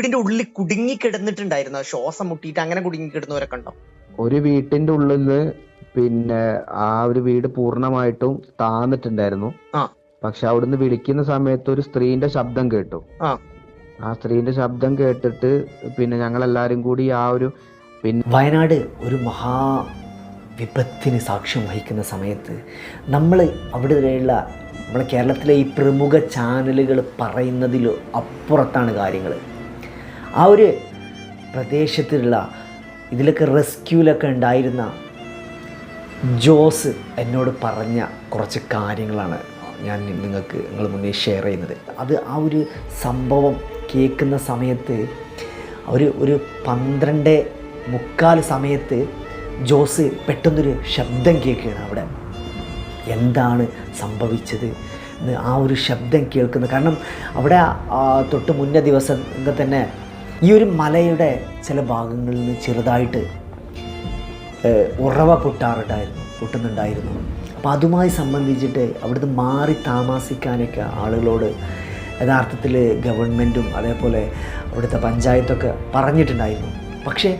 വീടിന്റെ ഉള്ളിൽ കുടുങ്ങി കിടന്നിട്ടുണ്ടായിരുന്നോ? ശ്വാസം മുട്ടിയിട്ട് അങ്ങനെ കുടുങ്ങി കിടന്നവരൊക്കെ ഉണ്ടോ ഒരു വീട്ടിന്റെ ഉള്ളിൽ നിന്ന് പിന്നെ ആ ഒരു വീട് പൂർണമായിട്ടും താന്നിട്ടുണ്ടായിരുന്നു. പക്ഷെ അവിടുന്ന് വിളിക്കുന്ന സമയത്ത് ഒരു സ്ത്രീന്റെ ശബ്ദം കേട്ടു. ആ. ആ സ്ത്രീന്റെ ശബ്ദം കേട്ടിട്ട് പിന്നെ ഞങ്ങൾ എല്ലാരും കൂടി ആ ഒരു പിന്നെ വയനാട് ഒരു മഹാ വിപത്തിന് സാക്ഷ്യം വഹിക്കുന്ന സമയത്ത് നമ്മൾ അവിടെയുള്ള നമ്മുടെ കേരളത്തിലെ ഈ പ്രമുഖ ചാനലുകൾ പറയുന്നതിൽ അപ്പുറത്താണ് കാര്യങ്ങൾ ആ ഒരു പ്രദേശത്തുള്ള ഇതിലൊക്കെ റെസ്ക്യൂലൊക്കെ ഉണ്ടായിരുന്ന ജോസ് എന്നോട് പറഞ്ഞ കുറച്ച് കാര്യങ്ങളാണ് ഞാൻ നിങ്ങൾക്ക് നിങ്ങൾ മുന്നേ ഷെയർ ചെയ്യുന്നത്. അത് ആ ഒരു സംഭവം കേൾക്കുന്ന സമയത്ത് ഒരു ഒരു പന്ത്രണ്ട് മുക്കാൽ സമയത്ത് ജോസ് പെട്ടെന്നൊരു ശബ്ദം കേൾക്കുകയാണ് അവിടെ. എന്താണ് സംഭവിച്ചത് ആ ഒരു ശബ്ദം കേൾക്കുന്നത് കാരണം അവിടെ തൊട്ട് മുന്നേ ദിവസം തന്നെ ഈ ഒരു മലയുടെ ചില ഭാഗങ്ങളിൽ നിന്ന് ചെറുതായിട്ട് ഉറവ പൊട്ടാറുണ്ടായിരുന്നു പൊട്ടുന്നുണ്ടായിരുന്നു. അപ്പോൾ അതുമായി സംബന്ധിച്ചിട്ട് അവിടുന്ന് മാറി താമസിക്കാനൊക്കെ ആളുകളോട് യഥാർത്ഥത്തിൽ ഗവൺമെന്റും അതേപോലെ അവിടുത്തെ പഞ്ചായത്തൊക്കെ പറഞ്ഞിട്ടുണ്ടായിരുന്നു. പക്ഷേ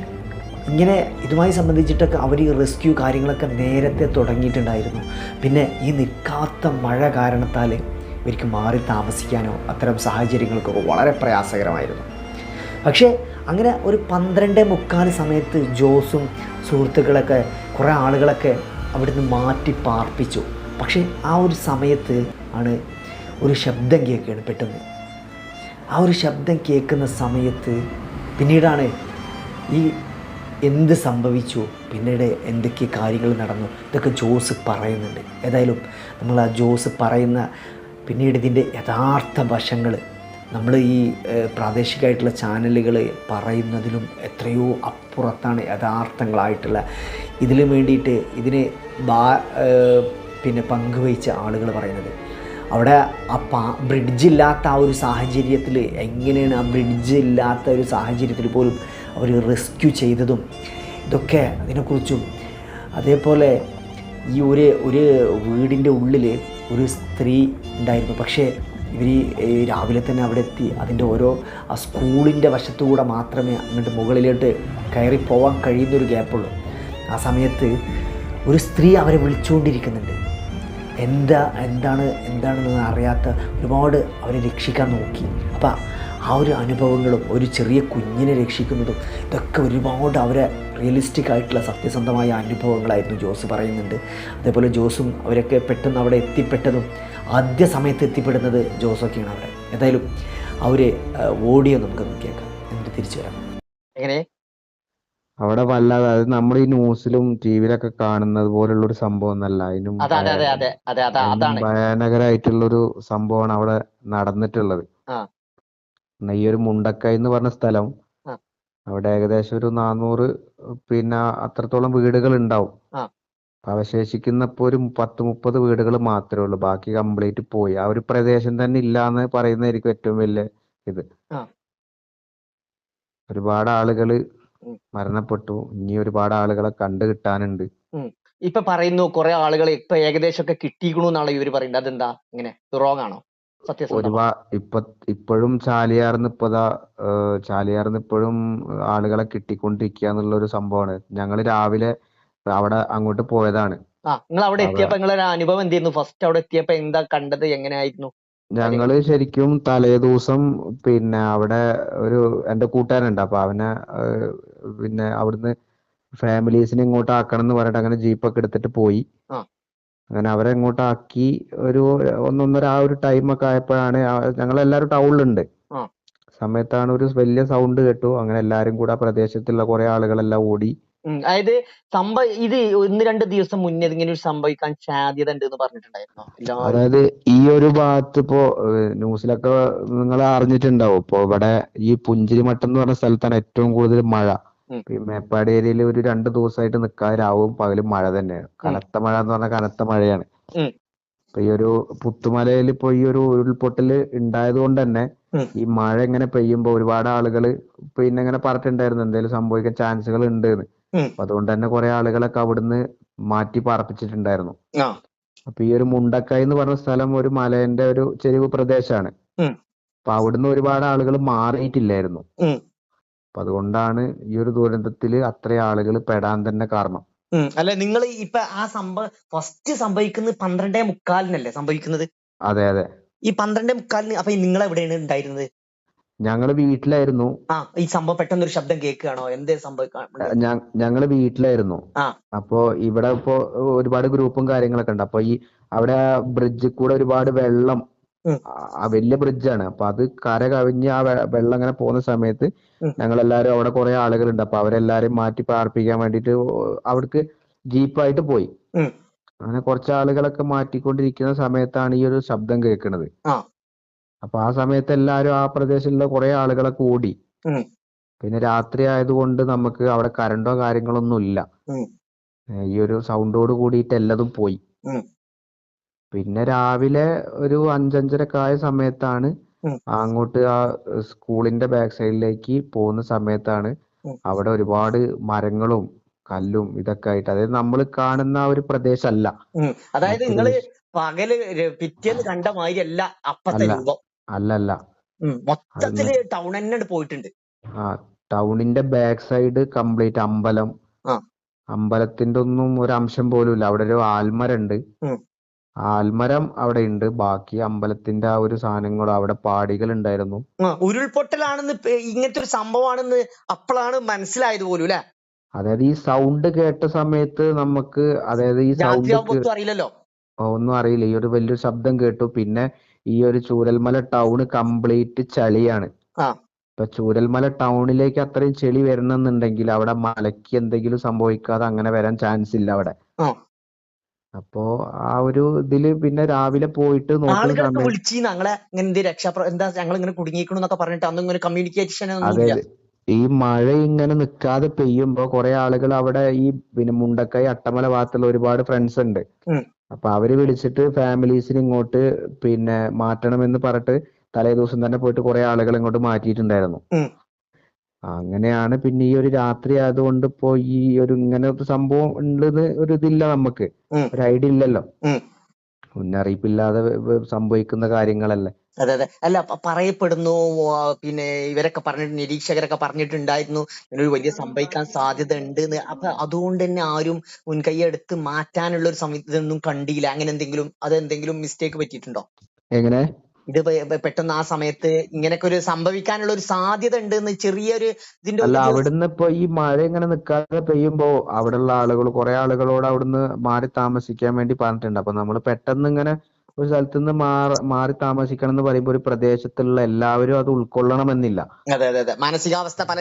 ഇങ്ങനെ ഇതുമായി സംബന്ധിച്ചിട്ടൊക്കെ അവർ ഈ റെസ്ക്യൂ കാര്യങ്ങളൊക്കെ നേരത്തെ തുടങ്ങിയിട്ടുണ്ടായിരുന്നു. പിന്നെ ഈ നിൽക്കാത്ത മഴ കാരണത്താൽ ഇവർക്ക് മാറി താമസിക്കാനോ അത്തരം സാഹചര്യങ്ങൾക്കൊക്കെ വളരെ പ്രയാസകരമായിരുന്നു. പക്ഷേ അങ്ങനെ ഒരു പന്ത്രണ്ട് മുക്കാൽ സമയത്ത് ജോസും സുഹൃത്തുക്കളൊക്കെ കുറേ ആളുകളൊക്കെ അവിടുന്ന് മാറ്റി പാർപ്പിച്ചു. പക്ഷേ ആ ഒരു സമയത്ത് ആണ് ഒരു ശബ്ദം കേൾക്കുകയാണ് പെട്ടെന്ന്. ആ ഒരു ശബ്ദം കേൾക്കുന്ന സമയത്ത് പിന്നീടാണ് ഈ എന്ത് സംഭവിച്ചു പിന്നീട് എന്തൊക്കെ കാര്യങ്ങൾ നടന്നു ഇതൊക്കെ ജോസ് പറയുന്നുണ്ട്. ഏതായാലും നമ്മൾ ആ ജോസ് പറയുന്ന പിന്നീട് ഇതിന്റെ യഥാർത്ഥ വശങ്ങൾ നമ്മൾ ഈ പ്രാദേശികമായിട്ടുള്ള ചാനലുകൾ പറയുന്നതിലും എത്രയോ അപ്പുറത്താണ് യഥാർത്ഥങ്ങളായിട്ടുള്ള ഇതിനു വേണ്ടിയിട്ട് ഇതിന് ബാ പിന്നെ പങ്കുവഹിച്ച ആളുകൾ പറയുന്നത്. അവിടെ ആ പാ ബ്രിഡ്ജ് ഇല്ലാത്ത ആ ഒരു സാഹചര്യത്തിൽ എങ്ങനെയാണ് ആ ബ്രിഡ്ജ് ഇല്ലാത്ത ഒരു സാഹചര്യത്തിൽ പോലും അവർ റെസ്ക്യൂ ചെയ്തതും ഇതൊക്കെ അതിനെക്കുറിച്ചും. അതേപോലെ ഈ ഒരു ഒരു വീടിന്റെ ഉള്ളിൽ ഒരു സ്ത്രീ ഉണ്ടായിരുന്നു. പക്ഷേ ഇവർ രാവിലെ തന്നെ അവിടെ എത്തി. അതിന്റെ ഓരോ ആ സ്കൂളിന്റെ വശത്തുകൂടെ മാത്രമേ അങ്ങോട്ട് മുകളിലോട്ട് കയറി പോകാൻ കഴിയുന്നൊരു ഗ്യാപ്പുള്ളൂ. ആ സമയത്ത് ഒരു സ്ത്രീ അവരെ വിളിച്ചുകൊണ്ടിരിക്കുന്നുണ്ട്. എന്താ എന്താണ് എന്താണെന്ന് അറിയാത്ത ഒരുപാട് അവരെ രക്ഷിക്കാൻ നോക്കി. അപ്പം ആ ഒരു അനുഭവങ്ങളും ഒരു ചെറിയ കുഞ്ഞിനെ രക്ഷിക്കുന്നതും ഇതൊക്കെ ഒരുപാട് അവരെ റിയലിസ്റ്റിക് ആയിട്ടുള്ള സത്യസന്ധമായ അനുഭവങ്ങളായിരുന്നു ജോസ് പറയുന്നുണ്ട്. അതേപോലെ ജോസും അവരൊക്കെ പെട്ടെന്ന് അവിടെ എത്തിപ്പെട്ടതും ആദ്യ സമയത്ത് എത്തിപ്പെടുന്നത് ജോസൊക്കെയാണ് അവിടെ. എന്തായാലും അവർ ഓഡിയോ നമുക്ക് കേൾക്കാം. എന്നിട്ട് തിരിച്ചു വരാം. എങ്ങനെ? അവിടെ വല്ലാതെ അത് നമ്മൾ ഈ ന്യൂസിലും ടിവിയിലൊക്കെ കാണുന്നത് പോലുള്ള ഒരു സംഭവം ഒന്നല്ല. അതിനും അതെ അതെ അതെ അതെ അതെ അതാ അതിനും അതാണ്. ഭയാനകരായിട്ടുള്ള ഒരു സംഭവമാണ് അവിടെ നടന്നിട്ടുള്ളത്. ഈ ഒരു മുണ്ടക്കൈ എന്ന് പറഞ്ഞ സ്ഥലം അവിടെ ഏകദേശം ഒരു നാനൂറ് പിന്നെ അത്രത്തോളം വീടുകൾ ഉണ്ടാവും ആ. അവശേഷിക്കുന്ന ഇപ്പൊ ഒരു പത്ത് മുപ്പത് വീടുകൾ മാത്രമേ ഉള്ളൂ. ബാക്കി കംപ്ലീറ്റ് പോയി. ആ ഒരു പ്രദേശം തന്നെ ഇല്ല എന്ന് പറയുന്നതായിരിക്കും ഏറ്റവും വലിയ ഇത്. ഒരുപാട് ആളുകൾ മരണപ്പെട്ടു. ഇനി ഒരുപാട് ആളുകളെ കണ്ടു കിട്ടാനുണ്ട്. ഇപ്പൊ പറയുന്നു കുറെ ആളുകൾ ഇപ്പൊ ഏകദേശം ഒക്കെ കിട്ടിയിരിക്കണു എന്നാണ് ഇവർ പറയുന്നത്? അതെന്താ ഇങ്ങനെ? റോങ് ആണോ? ഒരുപാ ഇപ്പൊ ഇപ്പോഴും ചാലിയാർന്ന് ഇപ്പതാ ചാലിയാർന്ന് ഇപ്പോഴും ആളുകളെ കിട്ടിക്കൊണ്ടിരിക്കുക എന്നുള്ള ഒരു സംഭവമാണ് ഞങ്ങൾ രാവിലെ അവിടെ അങ്ങോട്ട് പോയതാണ്. ആ നിങ്ങൾ അവിടെ എത്തിയപ്പോ നിങ്ങളെ അനുഭവം എന്തായിരുന്നു ഫസ്റ്റ് അവിടെ എത്തിയപ്പോ എന്താ കണ്ടത്? എങ്ങനെയായിരുന്നു? ഞങ്ങൾ ശരിക്കും തലേ ദിവസം പിന്നെ അവിടെ ഒരു എന്റെ കൂട്ടുകാരുണ്ട് അപ്പൊ അവനെ പിന്നെ അവിടുന്ന് ഫാമിലീസിനെ ഇങ്ങോട്ട് ആക്കണം എന്ന് പറഞ്ഞിട്ട് അങ്ങനെ ജീപ്പൊക്കെ എടുത്തിട്ട് പോയി. അങ്ങനെ അവരെ ഇങ്ങോട്ട് ആക്കി ഒരു ഒന്നൊന്നര ആ ഒരു ടൈം ഒക്കെ ആയപ്പോഴാണ് ഞങ്ങൾ എല്ലാവരും ടൗണിലുണ്ട്. സമയത്താണ് ഒരു വലിയ സൗണ്ട് കേട്ടു. അങ്ങനെ എല്ലാരും കൂടെ ആ പ്രദേശത്തുള്ള കുറെ ആളുകളെല്ലാം ഓടി. അതായത് സംഭവ ഇത് ഒന്ന് രണ്ട് ദിവസം മുന്നേ ഇതിങ്ങനെ ഒരു സംഭവിക്കാൻ സാധ്യത ഉണ്ട് എന്ന് പറഞ്ഞിട്ടുണ്ടായിരുന്നു അതായത് ഈ ഒരു ഭാഗത്ത് ഇപ്പോ ന്യൂസിലൊക്കെ നിങ്ങൾ അറിഞ്ഞിട്ടുണ്ടാവും ഇപ്പൊ ഇവിടെ ഈ പുഞ്ചിരിമട്ടം എന്ന് പറഞ്ഞ സ്ഥലത്താണ് ഏറ്റവും കൂടുതൽ മഴ. ഈ മേപ്പാടി ഏരിയയിൽ ഒരു രണ്ട് ദിവസമായിട്ട് നിൽക്കാതെ രാവും പകലും മഴ തന്നെയാണ് കനത്ത മഴ എന്ന് പറഞ്ഞാൽ കനത്ത മഴയാണ്. ഇപ്പൊ ഈ ഒരു പുത്തുമലയിൽ ഇപ്പൊ ഈ ഒരു ഉരുൾപൊട്ടൽ ഉണ്ടായത് കൊണ്ട് തന്നെ. ഈ മഴ ഇങ്ങനെ പെയ്യുമ്പോ ഒരുപാട് ആളുകൾ പിന്നെ ഇങ്ങനെ പറഞ്ഞിട്ടുണ്ടായിരുന്നു എന്തെങ്കിലും സംഭവിക്കാൻ ചാൻസുകൾ ഉണ്ട് എന്ന്. അപ്പൊ അതുകൊണ്ട് തന്നെ കുറെ ആളുകളൊക്കെ അവിടുന്ന് മാറ്റി പാർപ്പിച്ചിട്ടുണ്ടായിരുന്നു. അപ്പൊ ഈ ഒരു മുണ്ടക്കൈ എന്ന് പറഞ്ഞ സ്ഥലം ഒരു മലേന്റെ ഒരു ചെരിവ് പ്രദേശമാണ്. അപ്പൊ അവിടുന്ന് ഒരുപാട് ആളുകൾ മാറിയിട്ടില്ലായിരുന്നു. അപ്പൊ അതുകൊണ്ടാണ് ഈ ഒരു ദുരന്തത്തിൽ അത്രയും ആളുകൾ പെടാൻ തന്നെ കാരണം. അല്ല നിങ്ങൾ ഇപ്പൊ ആ സംഭവം ഫസ്റ്റ് സംഭവിക്കുന്നത് പന്ത്രണ്ടേ മുക്കാലിനല്ലേ സംഭവിക്കുന്നത്? അതെ അതെ. ഈ പന്ത്രണ്ടേ മുക്കാലിന് അപ്പൊ നിങ്ങൾ എവിടെയാണ് ഉണ്ടായിരുന്നത്? ഞങ്ങൾ വീട്ടിലായിരുന്നു. ആ ഈ സംഭവം പെട്ടെന്ന് ഒരു ശബ്ദം കേൾക്കുകയാണോ? എന്തേ സംഭവം ഞങ്ങൾ വീട്ടിലായിരുന്നു. അപ്പോ ഇവിടെ ഇപ്പോ ഒരുപാട് ഗ്രൂപ്പും കാര്യങ്ങളൊക്കെ ഉണ്ട്. അപ്പൊ ഈ അവിടെ ബ്രിഡ്ജിൽ കൂടെ ഒരുപാട് വെള്ളം വലിയ ബ്രിഡ്ജാണ് അപ്പൊ അത് കര കവിഞ്ഞ് ആ വെള്ളം അങ്ങനെ പോകുന്ന സമയത്ത് ഞങ്ങൾ ഞങ്ങളെല്ലാരും അവിടെ കുറെ ആളുകളുണ്ട്. അപ്പൊ അവരെല്ലാരും മാറ്റി പാർപ്പിക്കാൻ വേണ്ടിട്ട് അവിടേക്ക് ജീപ്പായിട്ട് പോയി. അങ്ങനെ കുറച്ച് ആളുകളൊക്കെ മാറ്റിക്കൊണ്ടിരിക്കുന്ന സമയത്താണ് ഈ ഒരു ശബ്ദം കേൾക്കുന്നത്. അപ്പൊ ആ സമയത്ത് എല്ലാരും ആ പ്രദേശത്തുള്ള കുറെ ആളുകളെ കൂടി. പിന്നെ രാത്രി ആയതുകൊണ്ട് നമുക്ക് അവിടെ കറണ്ടോ കാര്യങ്ങളൊന്നും ഇല്ല. ഈ ഒരു സൗണ്ടോട് കൂടിയിട്ട് എല്ലാതും പോയി. പിന്നെ രാവിലെ ഒരു അഞ്ചഞ്ചരക്കെ ആയ സമയത്താണ് അങ്ങോട്ട് ആ സ്കൂളിന്റെ ബാക്ക് സൈഡിലേക്ക് പോകുന്ന സമയത്താണ് അവിടെ ഒരുപാട് മരങ്ങളും കല്ലും ഇതൊക്കെ ആയിട്ട്. അതായത് നമ്മൾ കാണുന്ന ആ ഒരു പ്രദേശമല്ല. അതായത് നിങ്ങൾ പകൽ പിറ്റേന്ന് കണ്ട മാതിരി അല്ല. അപ്പത്തെ. രൂപം. അല്ല അല്ല ഉം. മൊത്തത്തിൽ ടൗൺ തന്നെ പോയിട്ടുണ്ട്. ആ ടൗണിന്റെ ബാക്ക് സൈഡ് കംപ്ലീറ്റ് അമ്പലം. അമ്പലത്തിന്റെ ഒന്നും ഒരു അംശം പോലും ഇല്ല. അവിടെ ഒരു ആൽമരം ഉണ്ട് ആൽമരം അവിടെ ഉണ്ട് ബാക്കി അമ്പലത്തിന്റെ ആ ഒരു സാധനങ്ങളും അവിടെ പാടികൾ ഉണ്ടായിരുന്നു ഉരുൾപൊട്ടലാണെന്ന് ഇങ്ങനത്തെ ഒരു സംഭവമാണെന്ന് അപ്പോഴാണ് മനസ്സിലായത് പോലും അല്ലെ അതായത് ഈ സൗണ്ട് കേട്ട സമയത്ത് നമുക്ക് അതായത് ഈ സൗണ്ട് അറിയില്ലല്ലോ. ഒന്നും അറിയില്ല. ഈ ഒരു വലിയൊരു ശബ്ദം കേട്ടു. പിന്നെ ഈ ഒരു ചൂരൽമല ടൗൺ കംപ്ലീറ്റ് ചളിയാണ്. ഇപ്പൊ ചൂരൽമല ടൗണിലേക്ക് അത്രയും ചെളി വരണമെന്നുണ്ടെങ്കിൽ അവിടെ മലയ്ക്ക് എന്തെങ്കിലും സംഭവിക്കാതെ അങ്ങനെ വരാൻ ചാൻസ് ഇല്ല അവിടെ. അപ്പോ ആ ഒരു ഇതിൽ പിന്നെ രാവിലെ പോയിട്ട് നോക്കുന്ന ആളുകളൊക്കെ സമയത്ത് വിളിച്ച് ഞങ്ങളെ ഇങ്ങനെ രക്ഷാപ്ര എന്താ ഞങ്ങൾ ഇങ്ങനെ കുടുങ്ങിയിരിക്കണു എന്നൊക്കെ പറഞ്ഞിട്ട് അന്നും ഇങ്ങനെ കമ്മ്യൂണിക്കേഷൻ ഇല്ല ഈ മഴ ഇങ്ങനെ നിൽക്കാതെ പെയ്യുമ്പോ കുറെ ആളുകൾ അവിടെ ഈ പിന്നെ മുണ്ടക്കൈ അട്ടമല ഭാഗത്തുള്ള ഒരുപാട് ഫ്രണ്ട്സ് ഉണ്ട്. അപ്പൊ അവർ വിളിച്ചിട്ട് ഫാമിലീസിന് ഇങ്ങോട്ട് പിന്നെ മാറ്റണമെന്ന് പറഞ്ഞിട്ട് തലേ ദിവസം തന്നെ പോയിട്ട് കുറെ ആളുകൾ ഇങ്ങോട്ട് മാറ്റിയിട്ടുണ്ടായിരുന്നു. അങ്ങനെയാണ് പിന്നെ ഈ ഒരു രാത്രി ആയതുകൊണ്ട് ഇപ്പോ ഈ ഒരു ഇങ്ങനെ ഒരു സംഭവം ഉണ്ടെന്ന് ഒരു ഇതില്ല നമുക്ക്. ഒരു ഐഡിയ ഇല്ലല്ലോ. മുന്നറിയിപ്പില്ലാതെ സംഭവിക്കുന്ന കാര്യങ്ങളല്ലേ. അതെ അതെ. അല്ല പറയപ്പെടുന്നു പിന്നെ ഇവരൊക്കെ പറഞ്ഞിട്ട് നിരീക്ഷകരൊക്കെ പറഞ്ഞിട്ടുണ്ടായിരുന്നു. ഇങ്ങനെ ഒരു വലിയ സംഭവിക്കാൻ സാധ്യത ഉണ്ട് എന്ന് അപ്പൊ അതുകൊണ്ട് തന്നെ ആരും മുൻകൈ എടുത്ത് മാറ്റാനുള്ള ഒരു സംവിധാനം ഇതൊന്നും കണ്ടില്ല. അങ്ങനെ എന്തെങ്കിലും അത് എന്തെങ്കിലും മിസ്റ്റേക്ക് പറ്റിയിട്ടുണ്ടോ? എങ്ങനെ? ഇത് പെട്ടെന്ന് ആ സമയത്ത് ഇങ്ങനെയൊക്കെ ഒരു സംഭവിക്കാനുള്ള ഒരു സാധ്യത ഉണ്ട് എന്ന് ചെറിയൊരു ഇതിന്റെ അല്ല അവിടുന്ന് ഇപ്പൊ ഈ മഴ ഇങ്ങനെ നിൽക്കാതെ പെയ്യുമ്പോ അവിടെയുള്ള ആളുകൾ കുറെ ആളുകളോട് അവിടുന്ന് മാറി താമസിക്കാൻ വേണ്ടി പറഞ്ഞിട്ടുണ്ട്. അപ്പൊ നമ്മൾ പെട്ടെന്ന് ഇങ്ങനെ ഒരു സ്ഥലത്ത് നിന്ന് മാറി മാറി താമസിക്കണം എന്ന് പറയുമ്പോൾ ഒരു പ്രദേശത്തുള്ള എല്ലാവരും അത് ഉൾക്കൊള്ളണമെന്നില്ല. അതെ അതെ അതെ. മാനസികാവസ്ഥ പല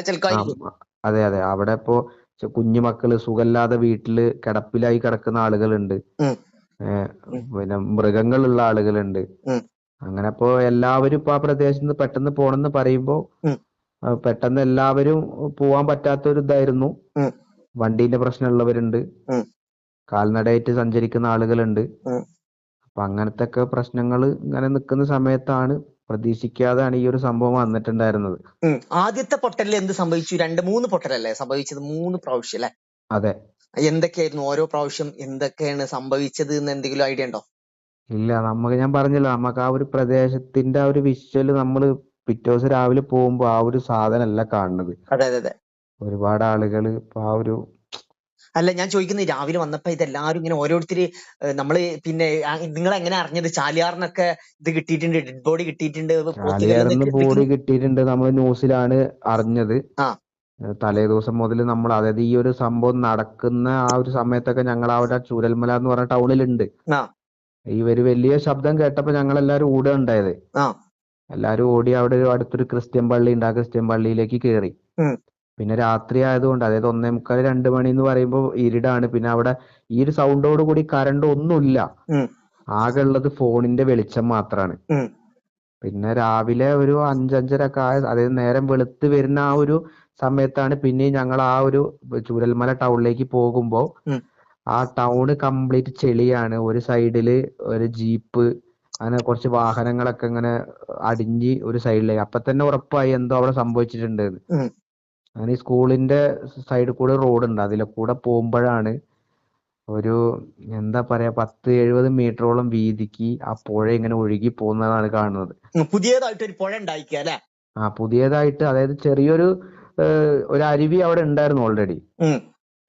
അതെ അതെ. അവിടെ ഇപ്പോ കുഞ്ഞുമക്കൾ കുഞ്ഞു മക്കൾ സുഖമില്ലാതെ വീട്ടിൽ കിടപ്പിലായി കിടക്കുന്ന ആളുകളുണ്ട്. പിന്നെ മൃഗങ്ങളുള്ള ആളുകളുണ്ട്. അങ്ങനെ ഇപ്പോ എല്ലാവരും ഇപ്പൊ ആ പ്രദേശത്ത് നിന്ന് പെട്ടെന്ന് പോണെന്ന് പറയുമ്പോ. പെട്ടെന്ന് എല്ലാവരും പോവാൻ പറ്റാത്ത ഒരു ഇതായിരുന്നു. വണ്ടീന്റെ പ്രശ്നമുള്ളവരുണ്ട്. കാൽനടയായിട്ട് സഞ്ചരിക്കുന്ന ആളുകളുണ്ട്. അപ്പൊ അങ്ങനത്തെ ഒക്കെ പ്രശ്നങ്ങൾ ഇങ്ങനെ നിൽക്കുന്ന സമയത്താണ് പ്രതീക്ഷിക്കാതെയാണ് ഈ ഒരു സംഭവം വന്നിട്ടുണ്ടായിരുന്നത്. ആദ്യത്തെ പൊട്ടലിൽ എന്ത് സംഭവിച്ചു? രണ്ട് മൂന്ന് പൊട്ടലല്ലേ സംഭവിച്ചത്? മൂന്ന് പ്രാവശ്യം അല്ലെ? അതെ. എന്തൊക്കെയായിരുന്നു? ഓരോ പ്രാവശ്യം എന്തൊക്കെയാണ് സംഭവിച്ചത് എന്ന് എന്തെങ്കിലും ഐഡിയ ഉണ്ടോ? ഇല്ല നമുക്ക് ഞാൻ പറഞ്ഞല്ലോ നമുക്ക് ആ ഒരു പ്രദേശത്തിന്റെ ആ ഒരു വിഷ്വൽ നമ്മൾ പിറ്റേ ദിവസം രാവിലെ പോകുമ്പോ ആ ഒരു സാധനമല്ല കാണുന്നത്. അതെ അതെ അതെ. ഒരുപാട് ആളുകൾ ഇപ്പൊ ആ ഒരു അല്ല ഞാൻ ചോദിക്കുന്നത് രാവിലെ വന്നപ്പോ ഇതെല്ലാരും ഇങ്ങനെ ഓരോരുത്തര് നമ്മൾ പിന്നെ നിങ്ങൾ എങ്ങനെ അറിഞ്ഞത്? ചാലിയാറിനൊക്കെ ഇത് കിട്ടിയിട്ടുണ്ട് ഡെഡ് ബോഡി കിട്ടിയിട്ടുണ്ട് ബോഡി കിട്ടിയിട്ടുണ്ട്. നമ്മൾ ന്യൂസിലാണ് അറിഞ്ഞത്. തലേ ദിവസം മുതൽ നമ്മൾ അതായത് ഈ ഒരു സംഭവം നടക്കുന്ന ആ ഒരു സമയത്തൊക്കെ ഞങ്ങൾ അവിടെ ചൂരൽമല എന്ന് പറഞ്ഞ ടൗണിലുണ്ട്. ഒരു വലിയ ശബ്ദം കേട്ടപ്പോ ഞങ്ങൾ എല്ലാരും ഓടുക ഉണ്ടായത്. ആ. എല്ലാവരും ഓടി അവിടെ ഒരു അടുത്തൊരു ക്രിസ്ത്യൻ പള്ളി ഉണ്ട്. ആ ക്രിസ്ത്യൻ പള്ളിയിലേക്ക് കയറി ഉം. പിന്നെ രാത്രി ആയതുകൊണ്ട് അതായത് ഒന്നേ മുക്കാൽ രണ്ട് മണി എന്ന് പറയുമ്പോൾ ഇരുടാണ്. പിന്നെ അവിടെ ഈ ഒരു സൗണ്ടോട് കൂടി കറണ്ട് ഒന്നുമില്ല. ആകെ ഉള്ളത് ഫോണിന്റെ വെളിച്ചം മാത്രമാണ് പിന്നെ രാവിലെ ഒരു അഞ്ചഞ്ചര ഒക്കെ ആയ അതായത് നേരം വെളുത്ത് വരുന്ന ആ ഒരു സമയത്താണ് പിന്നെ ഞങ്ങൾ ആ ഒരു ചൂരൽമല ടൗണിലേക്ക് പോകുമ്പോൾ ആ ടൗണ് കംപ്ലീറ്റ് ചെളിയാണ്. ഒരു സൈഡിൽ ഒരു ജീപ്പ് അങ്ങനെ കുറച്ച് വാഹനങ്ങളൊക്കെ ഇങ്ങനെ അടിഞ്ഞ് ഒരു സൈഡിലേക്ക് അപ്പൊ തന്നെ ഉറപ്പായി എന്തോ അവിടെ സംഭവിച്ചിട്ടുണ്ട്. അങ്ങനെ ഈ സ്കൂളിന്റെ സൈഡിൽ കൂടെ റോഡ് ഉണ്ട്. അതിലെ കൂടെ പോകുമ്പോഴാണ് ഒരു എന്താ പറയാ പത്ത് എഴുപത് മീറ്ററോളം വീതിക്ക് ആ പുഴ ഇങ്ങനെ ഒഴുകി പോകുന്നതാണ് കാണുന്നത്. പുതിയതായിട്ട് ഒരു പുഴ ആ പുതിയതായിട്ട് അതായത് ചെറിയൊരു ഒരു അരുവി അവിടെ ഉണ്ടായിരുന്നു ഓൾറെഡി പക്ഷേ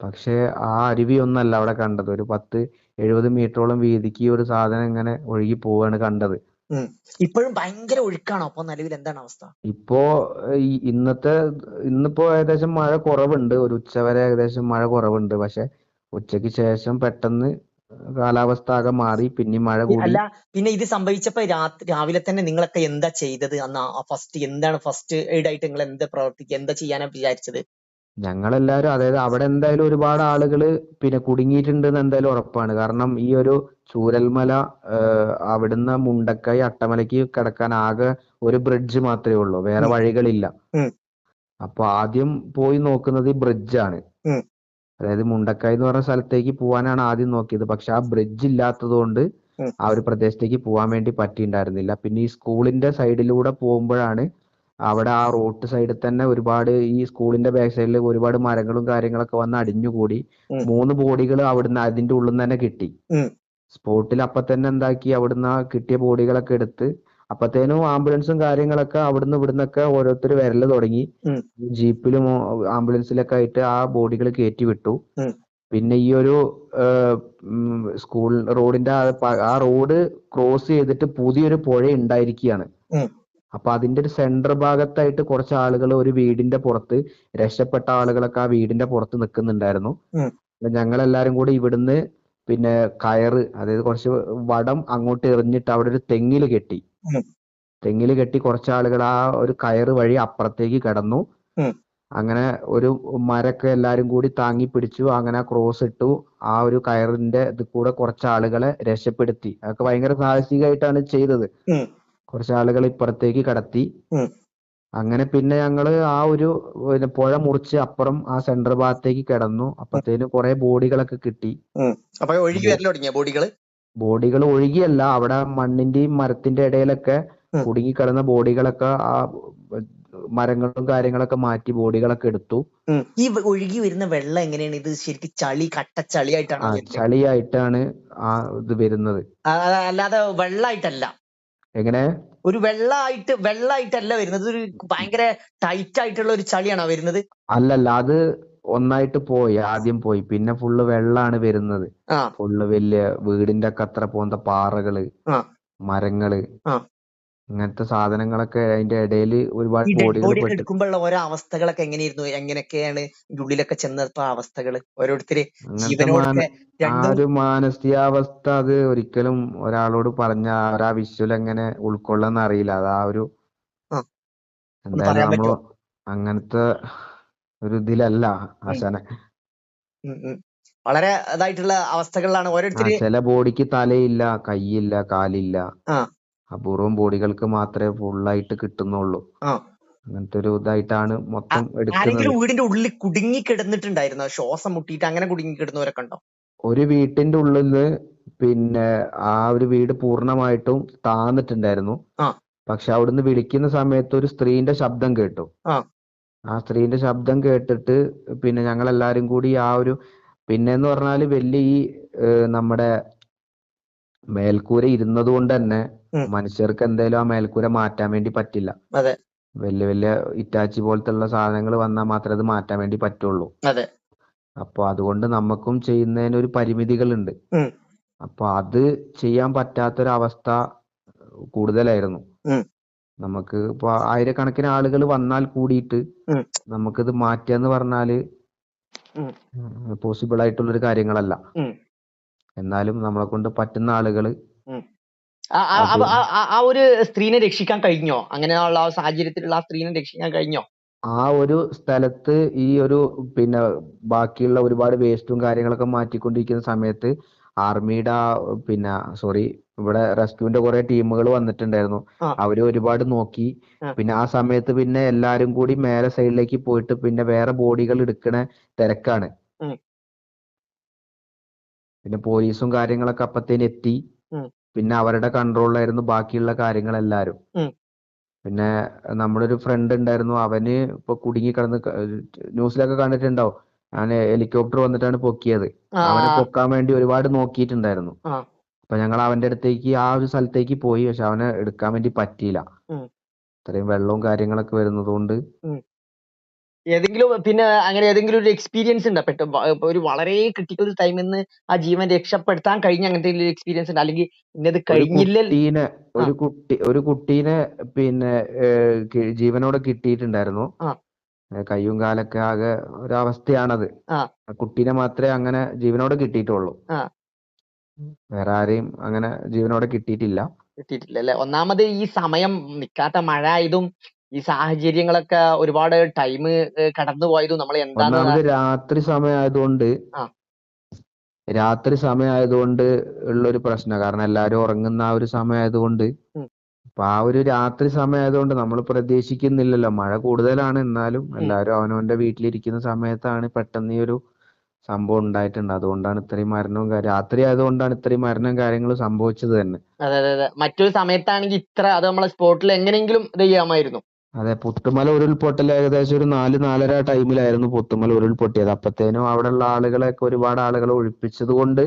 പക്ഷെ ആ അരുവി ഒന്നല്ല അവിടെ കണ്ടത്. ഒരു പത്ത് എഴുപത് മീറ്ററോളം വീതിക്ക് ഒരു സാധനം ഇങ്ങനെ ഒഴുകി പോവാണ് കണ്ടത്. ഇപ്പോഴും ഭയങ്കര ഒഴുക്കാണോ? അപ്പൊ നിലവിൽ എന്താണ് അവസ്ഥ? ഇപ്പോ ഇന്നത്തെ ഇന്നിപ്പോ ഏകദേശം മഴ കുറവുണ്ട്. ഒരു ഉച്ച വരെ ഏകദേശം മഴ കുറവുണ്ട്. പക്ഷെ ഉച്ചയ്ക്ക് ശേഷം പെട്ടെന്ന് കാലാവസ്ഥ ആകെ മാറി. പിന്നെ മഴ കൂടി. അല്ല പിന്നെ ഇത് സംഭവിച്ചപ്പോ രാവിലെ തന്നെ നിങ്ങളൊക്കെ എന്താ ചെയ്തത്? അന്ന് ഫസ്റ്റ് എന്താണ് ഫസ്റ്റ് എയ്ഡ് ആയിട്ട് നിങ്ങൾ എന്താ പ്രവർത്തിക്കുക എന്താ ചെയ്യാനാ വിചാരിച്ചത്? ഞങ്ങളെല്ലാരും അതായത് അവിടെ എന്തായാലും ഒരുപാട് ആളുകൾ പിന്നെ കുടുങ്ങിയിട്ടുണ്ടെന്ന് എന്തായാലും ഉറപ്പാണ്. കാരണം ഈ ഒരു ചൂരൽമല ഏഹ് അവിടുന്ന് മുണ്ടക്കൈ അട്ടമലയ്ക്ക് കടക്കാൻ ആകെ ഒരു ബ്രിഡ്ജ് മാത്രമേ ഉള്ളൂ. വേറെ വഴികളില്ല. അപ്പൊ ആദ്യം പോയി നോക്കുന്നത് ഈ ബ്രിഡ്ജാണ് ആണ്. അതായത് മുണ്ടക്കൈ എന്ന് പറഞ്ഞ സ്ഥലത്തേക്ക് പോവാനാണ് ആദ്യം നോക്കിയത്. പക്ഷെ ആ ബ്രിഡ്ജ് ഇല്ലാത്തതുകൊണ്ട് ആ ഒരു പ്രദേശത്തേക്ക് പോവാൻ വേണ്ടി പറ്റിയിട്ടുണ്ടായിരുന്നില്ല. പിന്നെ ഈ സ്കൂളിന്റെ സൈഡിലൂടെ പോകുമ്പോഴാണ് അവിടെ ആ റോഡ് സൈഡിൽ തന്നെ ഒരുപാട് ഈ സ്കൂളിന്റെ ബാക്ക് സൈഡിൽ ഒരുപാട് മരങ്ങളും കാര്യങ്ങളൊക്കെ വന്ന് അടിഞ്ഞുകൂടി. മൂന്ന് ബോഡികൾ അവിടുന്ന് അതിന്റെ ഉള്ളിൽ നിന്ന് തന്നെ കിട്ടി. സ്പോട്ടിൽ അപ്പൊ തന്നെ എന്താക്കി അവിടുന്ന് ആ കിട്ടിയ ബോഡികളൊക്കെ എടുത്ത് അപ്പത്തേനും ആംബുലൻസും കാര്യങ്ങളൊക്കെ അവിടുന്ന് ഇവിടുന്നൊക്കെ ഓരോരുത്തർ വരൽ തുടങ്ങി. ജീപ്പിലും ആംബുലൻസിലൊക്കെ ആയിട്ട് ആ ബോഡികൾ കയറ്റി വിട്ടു പിന്നെ ഈ ഒരു സ്കൂൾ റോഡിന്റെ ആ റോഡ് ക്രോസ് ചെയ്തിട്ട് പുതിയൊരു പുഴ ഉണ്ടായിരിക്കുകയാണ്. അപ്പൊ അതിന്റെ ഒരു സെന്റർ ഭാഗത്തായിട്ട് കുറച്ച് ആളുകൾ ഒരു വീടിന്റെ പുറത്ത് രക്ഷപ്പെട്ട ആളുകളൊക്കെ ആ വീടിന്റെ പുറത്ത് നിൽക്കുന്നുണ്ടായിരുന്നു. ഞങ്ങൾ എല്ലാരും കൂടി ഇവിടുന്ന് പിന്നെ കയറ് അതായത് കുറച്ച് വടം അങ്ങോട്ട് എറിഞ്ഞിട്ട് അവിടെ ഒരു തെങ്ങിൽ കെട്ടി. തെങ്ങിൽ തെങ്ങിൽ കെട്ടി കുറച്ച് ആളുകൾ ആ ഒരു കയറ് വഴി അപ്പുറത്തേക്ക് കടന്നു. അങ്ങനെ ഒരു മരൊക്കെ എല്ലാരും കൂടി താങ്ങി പിടിച്ചു. അങ്ങനെ ക്രോസ് ഇട്ടു. ആ ഒരു കയറിന്റെ ഇത് കൂടെ കുറച്ച് ആളുകളെ രക്ഷപ്പെടുത്തി. അതൊക്കെ ഭയങ്കര സാഹസികമായിട്ടാണ് ചെയ്തത്. കുറച്ച് ആളുകൾ ഇപ്പുറത്തേക്ക് കടത്തി. അങ്ങനെ പിന്നെ ഞങ്ങൾ ആ ഒരു പുഴ മുറിച്ച് അപ്പുറം ആ സെന്റർ ഭാഗത്തേക്ക് കിടന്നു. അപ്പത്തേനും കുറെ ബോഡികളൊക്കെ കിട്ടി. ബോഡികൾ? ബോഡികൾ ഒഴുകിയല്ല അവിടെ മണ്ണിന്റെയും മരത്തിന്റെ ഇടയിലൊക്കെ കുടുങ്ങി കുടുങ്ങിക്കിടന്ന ബോഡികളൊക്കെ ആ മരങ്ങളും കാര്യങ്ങളൊക്കെ മാറ്റി ബോഡികളൊക്കെ എടുത്തു. ഈ ഒഴുകി വരുന്ന വെള്ളം എങ്ങനെയാണ്? ഇത് ശരിക്കും ചളി കട്ട ചളിയായിട്ടാണ് ചളിയായിട്ടാണ് ആ ഇത് വരുന്നത്. അല്ലാതെ വെള്ളമായിട്ടല്ല എങ്ങനെ? ഒരു വെള്ളമായിട്ട് വെള്ളമായിട്ടല്ല വരുന്നത്. ഒരു ഭയങ്കര ടൈറ്റ് ആയിട്ടുള്ള ഒരു ചളിയാണോ വരുന്നത്? അല്ലല്ല അത് ഒന്നായിട്ട് പോയി ആദ്യം പോയി. പിന്നെ ഫുള്ള് വെള്ളാണ് വരുന്നത്. ഫുള്ള് വലിയ വീടിന്റെ ഒക്കെ അത്ര പോകുന്ന പാറകൾ മരങ്ങൾ. ഇങ്ങനത്തെ സാധനങ്ങളൊക്കെ അതിന്റെ ഇടയിൽ ഒരുപാട് ബോഡികൾ എടുക്കുമ്പോഴുള്ള ഓരോ അവസ്ഥകളൊക്കെ എങ്ങനെയായിരുന്നു എങ്ങനെയൊക്കെയാണ് ഇതിന്റെ ഉള്ളിലൊക്കെ ചെന്നപ്പോ അവസ്ഥകൾ ഓരോരുത്തര് ഒരു മാനസികാവസ്ഥ അത് ഒരിക്കലും ഒരാളോട് പറഞ്ഞ ആ വിഷ്വൽ എങ്ങനെ ഉൾക്കൊള്ളാന്ന് അറിയില്ല. അത് ആ ഒരു എന്തായാലും നമ്മൾ അങ്ങനത്തെ ഒരു ഇതിലല്ല ആശാനെ. വളരെ ഇതായിട്ടുള്ള അവസ്ഥകളിലാണ് ഓരോരുത്തര് ചില ബോഡിക്ക് തലയില്ല കൈയില്ല കാലില്ല. അപൂർവം ബോഡികൾക്ക് മാത്രമേ ഫുള്ളായിട്ട് കിട്ടുന്നുള്ളൂ അങ്ങനത്തെ ഒരു ഇതായിട്ടാണ് മൊത്തം എടുക്കുന്നത് ആരെങ്കിലും വീടിന്റെ ഉള്ളിൽ കുടുങ്ങി കിടന്നിട്ടുണ്ടായിരുന്നു ശ്വാസം മുട്ടിയിട്ട് അങ്ങനെ കുടുങ്ങി കിടന്നവരൊക്കെ ഉണ്ടോ ഒരു വീട്ടിന്റെ ഉള്ളിൽ പിന്നെ ആ ഒരു വീട് പൂർണമായിട്ടും താന്നിട്ടുണ്ടായിരുന്നു. പക്ഷെ അവിടുന്ന് വിളിക്കുന്ന സമയത്ത് ഒരു സ്ത്രീന്റെ ശബ്ദം കേട്ടു ആ. സ്ത്രീന്റെ ശബ്ദം കേട്ടിട്ട് പിന്നെ ഞങ്ങൾ എല്ലാരും കൂടി ആ ഒരു പിന്നെ എന്ന് പറഞ്ഞാൽ വലിയ ഈ നമ്മുടെ മേൽക്കൂര ഇരുന്നത് കൊണ്ട് തന്നെ. മനുഷ്യർക്ക് എന്തായാലും ആ മേൽക്കൂര മാറ്റാൻ വേണ്ടി പറ്റില്ല. അതെ. വലിയ വലിയ ഇറ്റാച്ചി പോലത്തുള്ള സാധനങ്ങൾ വന്നാൽ മാത്രമേ അത് മാറ്റാൻ വേണ്ടി പറ്റുള്ളൂ. അതെ. അപ്പൊ അതുകൊണ്ട് നമുക്കും ചെയ്യുന്നതിന് ഒരു പരിമിതികളുണ്ട്. അപ്പൊ അത് ചെയ്യാൻ പറ്റാത്തൊരവസ്ഥ കൂടുതലായിരുന്നു. നമുക്ക് ഇപ്പൊ ആയിരക്കണക്കിന് ആളുകൾ വന്നാൽ കൂടിയിട്ട്. നമുക്കിത് മാറ്റിയെന്ന് പറഞ്ഞാൽ പോസിബിൾ ആയിട്ടുള്ള ഒരു കാര്യങ്ങളല്ല. എന്നാലും നമ്മളെ കൊണ്ട് പറ്റുന്ന ആളുകൾ ആ- ഒരു സ്ത്രീനെ രക്ഷിക്കാൻ കഴിഞ്ഞോ? അങ്ങനെയുള്ള സാഹചര്യത്തിലുള്ള ആ സ്ത്രീനെ രക്ഷിക്കാൻ കഴിഞ്ഞോ? ആ ഒരു സ്ഥലത്ത് ഈ ഒരു പിന്നെ ബാക്കിയുള്ള ഒരുപാട് വേസ്റ്റും കാര്യങ്ങളൊക്കെ മാറ്റിക്കൊണ്ടിരിക്കുന്ന സമയത്ത് ആർമിയുടെ ആ പിന്നെ സോറി ഇവിടെ റെസ്ക്യൂവിന്റെ കുറെ ടീമുകൾ വന്നിട്ടുണ്ടായിരുന്നു. അവർ ഒരുപാട് നോക്കി. പിന്നെ ആ സമയത്ത് പിന്നെ എല്ലാരും കൂടി മേലെ സൈഡിലേക്ക് പോയിട്ട് പിന്നെ വേറെ ബോഡികൾ എടുക്കണ തിരക്കാണ്. പിന്നെ പോലീസും കാര്യങ്ങളൊക്കെ അപ്പത്തേന് എത്തി. പിന്നെ അവരുടെ കൺട്രോളിലായിരുന്നു ബാക്കിയുള്ള കാര്യങ്ങളെല്ലാരും. എല്ലാരും പിന്നെ നമ്മുടെ ഒരു ഫ്രണ്ട് ഉണ്ടായിരുന്നു. അവന് ഇപ്പൊ കുടുങ്ങി കിടന്ന് ന്യൂസിലൊക്കെ കണ്ടിട്ടുണ്ടാവും. ഞാൻ ഹെലികോപ്റ്റർ വന്നിട്ടാണ് പൊക്കിയത്. അവനെ പൊക്കാൻ വേണ്ടി ഒരുപാട് നോക്കിയിട്ടുണ്ടായിരുന്നു. അപ്പൊ ഞങ്ങൾ അവന്റെ അടുത്തേക്ക് ആ ഒരു സ്ഥലത്തേക്ക് പോയി. പക്ഷെ അവനെ എടുക്കാൻ വേണ്ടി പറ്റിയില്ല. അത്രയും ഇത്രയും വെള്ളവും കാര്യങ്ങളൊക്കെ വരുന്നത് കൊണ്ട് ഏതെങ്കിലും പിന്നെ അങ്ങനെ ഏതെങ്കിലും ഒരു എക്സ്പീരിയൻസ് ഉണ്ടോ. പെട്ട ഒരു വളരെ ക്രിട്ടിക്കൽ ടൈമിൽ നിന്ന് ആ ജീവൻ രക്ഷപ്പെടുത്താൻ കഴിഞ്ഞ അങ്ങനത്തെ ഒരു എക്സ്പീരിയൻസ് ഉണ്ട്. അല്ലെങ്കിൽ ഇന്നത് കഴിഞ്ഞില്ല കുട്ടീനെ ഒരു കുട്ടി ഒരു കുട്ടീനെ പിന്നെ ജീവനോടെ കിട്ടിയിട്ടുണ്ടായിരുന്നു. കയ്യും കാലൊക്കെ ആകെ ഒരവസ്ഥയാണത്. കുട്ടീനെ മാത്രമേ അങ്ങനെ ജീവനോടെ കിട്ടിയിട്ടുള്ളൂ. വേറെ ആരെയും അങ്ങനെ ജീവനോടെ കിട്ടിയിട്ടില്ല. കിട്ടിയിട്ടില്ല അല്ലെ? ഒന്നാമത് ഈ സമയം നിക്കാത്ത മഴ ആയതും ഈ സാഹചര്യങ്ങളൊക്കെ ഒരുപാട് ടൈം കടന്നു പോയതും നമ്മൾ എന്താണ് രാത്രി സമയമായതുകൊണ്ട്. രാത്രി സമയമായതുകൊണ്ട് ഉള്ളൊരു പ്രശ്നം. കാരണം എല്ലാരും ഉറങ്ങുന്ന ആ ഒരു സമയമായതുകൊണ്ട്. അപ്പൊ ആ ഒരു രാത്രി സമയമായതുകൊണ്ട് നമ്മൾ പ്രതീക്ഷിക്കുന്നില്ലല്ലോ. മഴ കൂടുതലാണ് എന്നാലും എല്ലാരും അവനവന്റെ വീട്ടിലിരിക്കുന്ന സമയത്താണ് പെട്ടെന്ന് ഈ ഒരു സംഭവം ഉണ്ടായിട്ടുണ്ട്. അതുകൊണ്ടാണ് ഇത്രയും മരണവും രാത്രി ആയതുകൊണ്ടാണ് ഇത്രയും മരണവും കാര്യങ്ങളും സംഭവിച്ചത് തന്നെ. അതെ അതെ മറ്റൊരു സമയത്താണെങ്കിൽ ഇത്ര അത് നമ്മളെ സ്പോട്ടിൽ എങ്ങനെയെങ്കിലും ഇത് ചെയ്യാമായിരുന്നു. അതെ പുത്തുമല ഉരുൾപൊട്ടൽ ഏകദേശം ഒരു നാല് നാലര ടൈമിലായിരുന്നു പുത്തുമല ഉരുൾപൊട്ടിയത്. അപ്പത്തേനും അവിടെയുള്ള ആളുകളെയൊക്കെ ഒരുപാട് ആളുകളെ ഒഴിപ്പിച്ചത് കൊണ്ട്.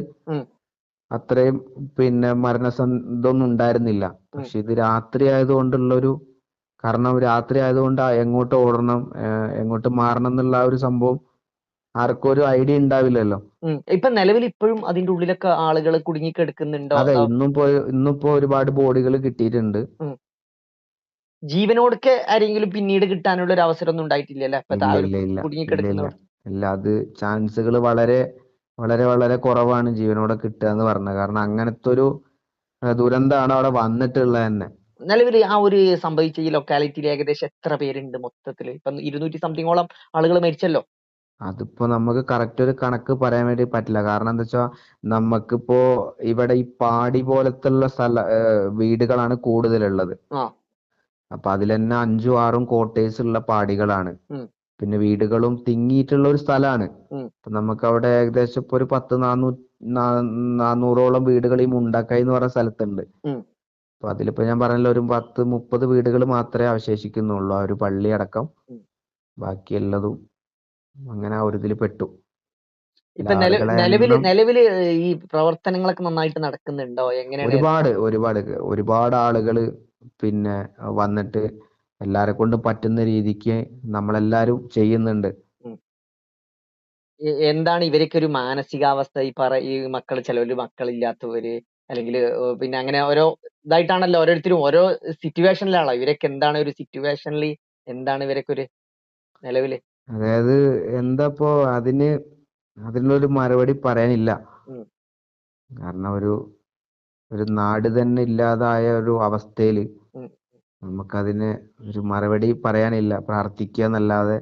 അത്രയും പിന്നെ മരണസം ഇതൊന്നും ഉണ്ടായിരുന്നില്ല പക്ഷെ ഇത് രാത്രി ആയതുകൊണ്ടുള്ള ഒരു കാരണം രാത്രി ആയതുകൊണ്ട് എങ്ങോട്ട് ഓടണം എങ്ങോട്ട് മാറണം എന്നുള്ള ആ ഒരു സംഭവം ആർക്കും ഒരു ഐഡിയ ഉണ്ടാവില്ലല്ലോ. ഇപ്പൊ നിലവിൽ ഇപ്പോഴും അതിന്റെ ഉള്ളിലൊക്കെ ആളുകൾ കുടുങ്ങിക്കിടക്കുന്നുണ്ടോ? അതെ അതോ ഇന്നും ഇപ്പോ ഇന്നിപ്പോ ഒരുപാട് ബോഡികൾ കിട്ടിയിട്ടുണ്ട്. ജീവനോടൊക്കെ ആരെങ്കിലും പിന്നീട് കിട്ടാനുള്ള ഒരു അവസരം ഒന്നും ഉണ്ടായിട്ടില്ലല്ലേ ഇല്ല അത് ചാൻസുകൾ വളരെ വളരെ വളരെ കുറവാണ് ജീവനോടെ കിട്ടുക എന്ന് പറഞ്ഞത്. കാരണം അങ്ങനത്തെ ഒരു ദുരന്തമാണ് അവിടെ വന്നിട്ടുള്ളത് തന്നെ. നിലവിൽ ആ ഒരു സംഭവിച്ച ഈ ലൊക്കാലിറ്റിയിൽ ഏകദേശം എത്ര പേരുണ്ട് മൊത്തത്തിൽ? ഇപ്പൊ ഇരുന്നൂറ്റി സംതിങ്ങോളം ആളുകൾ മരിച്ചല്ലോ? അതിപ്പോ നമുക്ക് കറക്റ്റ് ഒരു കണക്ക് പറയാൻ വേണ്ടി പറ്റില്ല. കാരണം എന്താ വെച്ചാ നമുക്കിപ്പോ ഇവിടെ ഈ പാടി പോലത്തുള്ള സ്ഥല വീടുകളാണ് കൂടുതലുള്ളത്. ആ. അപ്പൊ അതിൽ തന്നെ അഞ്ചും ആറും കോട്ടേഴ്സ് ഉള്ള പാടികളാണ്. പിന്നെ വീടുകളും തിങ്ങിയിട്ടുള്ള ഒരു സ്ഥലമാണ്. നമുക്ക് അവിടെ ഏകദേശം ഇപ്പൊ ഒരു പത്ത് നാനൂ നാനൂറോളം വീടുകൾ ഈ മുണ്ടക്കൈ എന്ന് പറയുന്ന സ്ഥലത്തുണ്ട്. അപ്പൊ അതിലിപ്പോ ഞാൻ പറഞ്ഞല്ലോ ഒരു പത്ത് മുപ്പത് വീടുകൾ മാത്രമേ അവശേഷിക്കുന്നുള്ളൂ ആ ഒരു പള്ളി അടക്കം. ബാക്കിയുള്ളതും അങ്ങനെ ആ ഒരു ഇതിൽ പെട്ടു. ഇപ്പൊ നില ആളുകളെ നിലവിൽ നിലവിൽ ഈ പ്രവർത്തനങ്ങളൊക്കെ നന്നായിട്ട് നടക്കുന്നുണ്ടോ? എങ്ങനെയാണ്? ഒരുപാട് ഒരുപാട് ഒരുപാട് ആളുകൾ പിന്നെ വന്നിട്ട് എല്ലാരെ കൊണ്ട് പറ്റുന്ന രീതിക്ക് നമ്മളെല്ലാരും ചെയ്യുന്നുണ്ട്. എന്താണ് ഇവരൊക്കെ ഒരു മാനസികാവസ്ഥ? ഈ പറ ഈ മക്കൾ ചിലവര് മക്കളില്ലാത്തവര് അല്ലെങ്കിൽ പിന്നെ അങ്ങനെ ഓരോ ഇതായിട്ടാണല്ലോ ഓരോരുത്തരും ഓരോ സിറ്റുവേഷനിലാണല്ലോ. ഇവരൊക്കെ എന്താണ് ഒരു സിറ്റുവേഷനിൽ എന്താണ് ഇവരൊക്കെ ഒരു നിലവിൽ? അതായത് എന്താപ്പോ അതിന് അതിനൊരു മറുപടി പറയാനില്ല. കാരണം ഒരു ഒരു നാട് തന്നെ ഇല്ലാതായ ഒരു അവസ്ഥയിൽ ഉം. നമുക്കതിന് ഒരു മറുപടി പറയാനില്ല പ്രാർത്ഥിക്കുക എന്നല്ലാതെ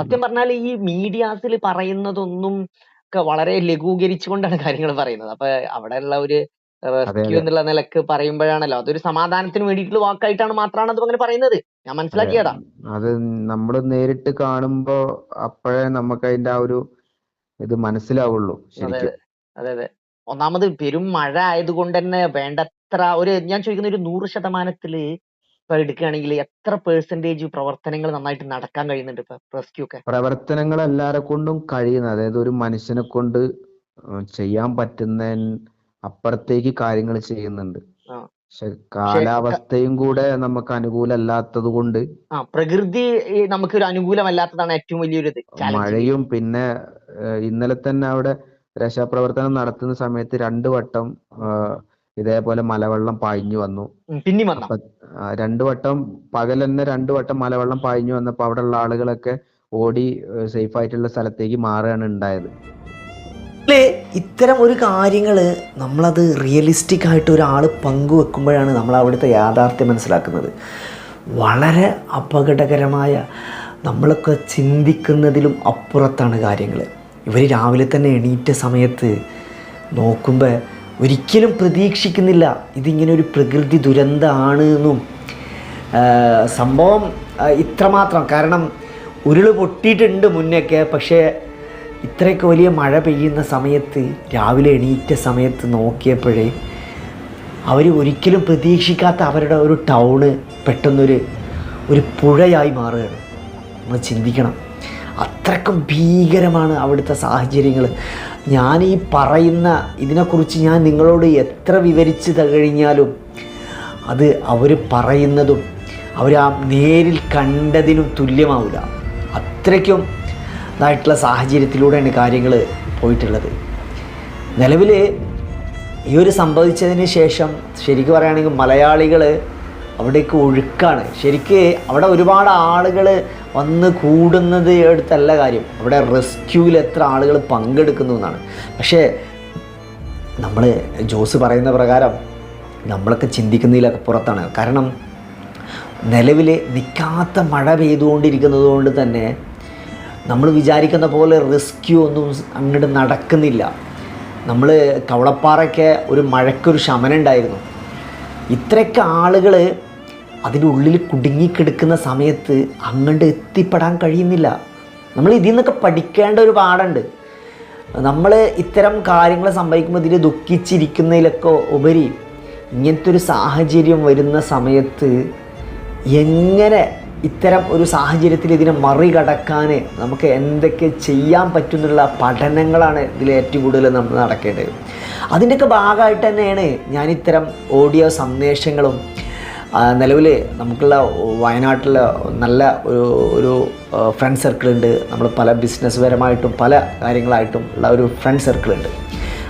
സത്യം പറഞ്ഞാൽ ഈ മീഡിയാസിൽ പറയുന്നതൊന്നും ഒക്കെ വളരെ ലഘൂകരിച്ചുകൊണ്ടാണ് കാര്യങ്ങൾ പറയുന്നത്. അപ്പൊ ഉള്ള ഒരു റെസ്ക്യൂ എന്നുള്ള നിലയ്ക്ക് പറയുമ്പോഴാണല്ലോ അതൊരു സമാധാനത്തിന് വേണ്ടിയിട്ടുള്ള വാക്കായിട്ടാണ് മാത്രമാണ് അത് അങ്ങനെ പറയുന്നത്. ഞാൻ മനസ്സിലാക്കിയതാ. അത് നമ്മൾ നേരിട്ട് കാണുമ്പോ അപ്പോഴേ നമുക്ക് അതിന്റെ ആ ഒരു ഇത് മനസ്സിലാവുള്ളൂ അതെ അതെ. ഒന്നാമത് പെരും മഴ ആയതുകൊണ്ട് തന്നെ വേണ്ടത്ര ഒരു ഞാൻ ചോദിക്കുന്ന ഒരു നൂറ് ശതമാനത്തിൽ ഇപ്പൊ എടുക്കുകയാണെങ്കിൽ എത്ര പെർസെന്റേജ് പ്രവർത്തനങ്ങൾ നന്നായിട്ട് നടക്കാൻ കഴിയുന്നുണ്ട് ഇപ്പൊ റെസ്ക്യൂ ഒക്കെ? പ്രവർത്തനങ്ങൾ എല്ലാരെ കൊണ്ടും കഴിയുന്ന അതായത് ഒരു മനുഷ്യനെ കൊണ്ട് ചെയ്യാൻ പറ്റുന്ന അപ്പുറത്തേക്ക് കാര്യങ്ങൾ ചെയ്യുന്നുണ്ട്. പക്ഷെ കാലാവസ്ഥയും കൂടെ നമുക്ക് അനുകൂലമല്ലാത്തത് കൊണ്ട് പ്രകൃതി നമുക്ക് ഒരു അനുകൂലമല്ലാത്തതാണ് ഏറ്റവും വലിയൊരു മഴയും പിന്നെ ഇന്നലെ തന്നെ അവിടെ രക്ഷാപ്രവർത്തനം നടത്തുന്ന സമയത്ത് രണ്ടു വട്ടം ഏഹ് ഇതേപോലെ മലവെള്ളം പായിഞ്ഞു വന്നു. പിന്നെയും രണ്ടു വട്ടം പകൽ തന്നെ രണ്ടു വട്ടം മലവെള്ളം പായിഞ്ഞു വന്നപ്പോൾ അവിടെയുള്ള ആളുകളൊക്കെ ഓടി സേഫ് ആയിട്ടുള്ള സ്ഥലത്തേക്ക് മാറുകയാണ് ഉണ്ടായത്. അല്ലേ ഇത്തരം ഒരു കാര്യങ്ങൾ നമ്മളത് റിയലിസ്റ്റിക് ആയിട്ട് ഒരാൾ പങ്കുവെക്കുമ്പോഴാണ് നമ്മൾ അവിടുത്തെ യാഥാർത്ഥ്യം മനസ്സിലാക്കുന്നത്. വളരെ അപകടകരമായ നമ്മളൊക്കെ ചിന്തിക്കുന്നതിലും അപ്പുറത്താണ് കാര്യങ്ങൾ ഇവർ രാവിലെ തന്നെ എണീറ്റ സമയത്ത് നോക്കുമ്പോൾ ഒരിക്കലും പ്രതീക്ഷിക്കുന്നില്ല ഇതിങ്ങനെ ഒരു പ്രകൃതി ദുരന്തമാണ് എന്നും. സംഭവം ഇത്രമാത്രം. കാരണം ഉരുൾ പൊട്ടിയിട്ടുണ്ട് മുന്നൊക്കെ പക്ഷേ ഇത്രയൊക്കെ വലിയ മഴ പെയ്യുന്ന സമയത്ത് രാവിലെ എണീറ്റ സമയത്ത് നോക്കിയപ്പോഴേ അവർ ഒരിക്കലും പ്രതീക്ഷിക്കാത്ത അവരുടെ ഒരു ടൗണ് പെട്ടെന്നൊരു ഒരു പുഴയായി മാറുകയാണ്. നമ്മൾ ചിന്തിക്കണം. അത്രക്കും ഭീകരമാണ് അവിടുത്തെ സാഹചര്യങ്ങൾ. ഞാൻ ഈ പറയുന്ന ഇതിനെക്കുറിച്ച് ഞാൻ നിങ്ങളോട് എത്ര വിവരിച്ച് കഴിഞ്ഞാലും അത് അവർ പറയുന്നതും അവർ ആ നേരിൽ കണ്ടതിനും തുല്യമാവില്ല. അത്രയ്ക്കും ഇതായിട്ടുള്ള സാഹചര്യത്തിലൂടെയാണ് കാര്യങ്ങൾ പോയിട്ടുള്ളത്. നിലവിൽ ഈ ഒരു സംഭവിച്ചതിന് ശേഷം ശരിക്കും പറയുകയാണെങ്കിൽ മലയാളികൾ അവിടേക്ക് ഒഴുക്കാണ്. ശരിക്ക് അവിടെ ഒരുപാട് ആളുകൾ വന്ന് കൂടുന്നത് എടുത്തല്ല കാര്യം. അവിടെ റെസ്ക്യൂവിൽ എത്ര ആളുകൾ പങ്കെടുക്കുന്നു എന്നാണ്. പക്ഷേ നമ്മൾ ജോസ് പറയുന്ന പ്രകാരം നമ്മളൊക്കെ ചിന്തിക്കുന്നതിലൊക്കെ പുറത്താണ്. കാരണം നിലവിൽ നിൽക്കാത്ത മഴ പെയ്തുകൊണ്ടിരിക്കുന്നത് കൊണ്ട് തന്നെ നമ്മൾ വിചാരിക്കുന്ന പോലെ റെസ്ക്യൂ ഒന്നും അങ്ങോട്ട് നടക്കുന്നില്ല. നമ്മൾ കവളപ്പാറയ്ക്ക് ഒരു മഴയ്ക്കൊരു ശമനം ഉണ്ടായിരുന്നു. ഇത്രയൊക്കെ ആളുകൾ അതിന്റെ ഉള്ളിൽ കുടുങ്ങിക്കിടക്കുന്ന സമയത്ത് അങ്ങോട്ട് എത്തിപ്പെടാൻ കഴിയുന്നില്ല. നമ്മൾ ഇതിൽ നിന്നൊക്കെ പഠിക്കേണ്ട ഒരു പാടുണ്ട് നമ്മൾ ഇത്തരം കാര്യങ്ങൾ സംഭവിക്കുമ്പോൾ ഇതിൽ ദുഃഖിച്ചിരിക്കുന്നതിലൊക്കെ ഉപരി ഇങ്ങനത്തെ ഒരു സാഹചര്യം വരുന്ന സമയത്ത് എങ്ങനെ ഇത്തരം ഒരു സാഹചര്യത്തിൽ ഇതിനെ മറികടക്കാൻ നമുക്ക് എന്തൊക്കെ ചെയ്യാൻ പറ്റുന്നുള്ള പഠനങ്ങളാണ് ഇതിൽ ഏറ്റവും കൂടുതൽ നമ്മൾ നടക്കേണ്ടത്. അതിന്റെയൊക്കെ ഭാഗമായിട്ട് തന്നെയാണ് ഞാൻ ഇത്തരം ഓഡിയോ സന്ദേശങ്ങളും നിലവിൽ നമുക്കുള്ള വയനാട്ടിൽ നല്ല ഒരു ഒരു ഫ്രണ്ട് സർക്കിളുണ്ട് നമ്മൾ പല ബിസിനസ് പരമായിട്ടും പല കാര്യങ്ങളായിട്ടും ഉള്ള ഒരു ഫ്രണ്ട് സർക്കിളുണ്ട്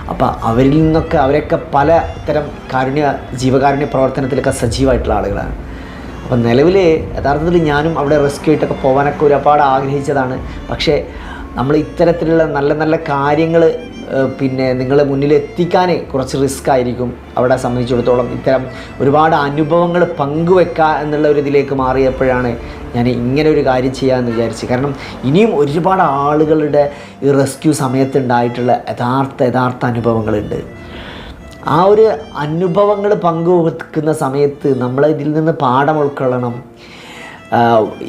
അപ്പോൾ അവരിൽ നിന്നൊക്കെ അവരൊക്കെ പല ഇത്തരം കാരുണ്യ ജീവകാരുണ്യ പ്രവർത്തനത്തിലൊക്കെ സജീവമായിട്ടുള്ള ആളുകളാണ്. അപ്പം നിലവിൽ യഥാർത്ഥത്തിൽ ഞാനും അവിടെ റെസ്ക്യൂ ആയിട്ടൊക്കെ പോകാനൊക്കെ ഒരുപാട് ആഗ്രഹിച്ചതാണ്. പക്ഷേ നമ്മൾ ഇത്തരത്തിലുള്ള നല്ല നല്ല കാര്യങ്ങൾ പിന്നെ നിങ്ങളെ മുന്നിൽ എത്തിക്കാൻ കുറച്ച് റിസ്ക് ആയിരിക്കും. അവിടെ സംബന്ധിച്ചിടത്തോളം ഇത്തരം ഒരുപാട് അനുഭവങ്ങൾ പങ്കുവെക്കുക എന്നുള്ള ഒരു ഇതിലേക്ക് മാറിയപ്പോഴാണ് ഞാൻ ഇങ്ങനെ ഒരു കാര്യം ചെയ്യാമെന്ന് വിചാരിച്ചു കാരണം ഇനിയും ഒരുപാട് ആളുകളുടെ ഈ റെസ്ക്യൂ സമയത്തുണ്ടായിട്ടുള്ള യഥാർത്ഥ യഥാർത്ഥ അനുഭവങ്ങളുണ്ട്. ആ ഒരു അനുഭവങ്ങൾ പങ്കുവെക്കുന്ന സമയത്ത് നമ്മൾ ഇതിൽ നിന്ന് പാഠം ഉൾക്കൊള്ളണം.